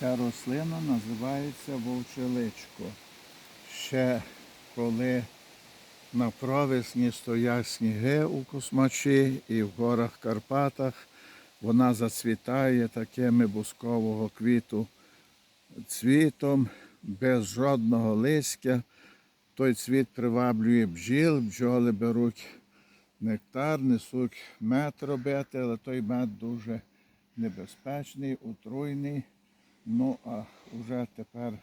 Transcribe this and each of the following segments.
Ця рослина називається вовчеличко. Ще коли на провесні стоять сніги у Космачі і в горах Карпатах, вона зацвітає такими бускового квіту цвітом, без жодного листя. Той цвіт приваблює бджіл, бджоли беруть нектар, несуть мед робити, але той мед дуже небезпечний, отруйний. Ну а вже тепер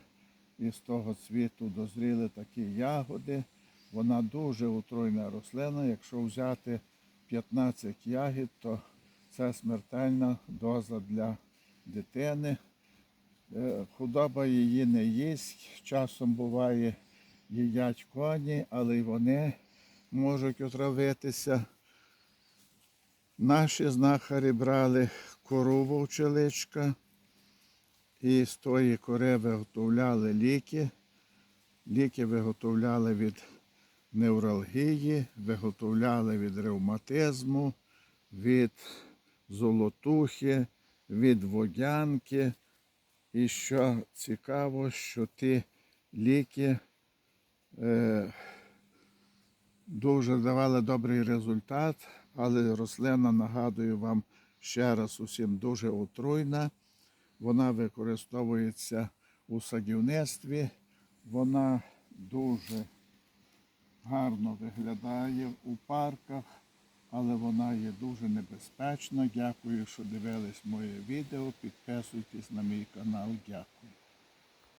із того цвіту дозріли такі ягоди. Вона дуже отруйна рослина. Якщо взяти 15 ягід, то це смертельна доза для дитини. Е, Худоба її не їсть. Часом буває їдять коні, але й вони можуть отравитися. Наші знахарі брали кору вовчеличка і з тої кори виготовляли ліки. Ліки виготовляли від невралгії, виготовляли від ревматизму, від золотухи, від водянки. І що цікаво, що ті ліки е, дуже давали добрий результат, але рослина, нагадую вам ще раз усім дуже отруйна. Вона використовується у садівництві, вона дуже гарно виглядає у парках, але вона є дуже небезпечна. Дякую, що дивились моє відео. Підписуйтесь на мій канал. Дякую.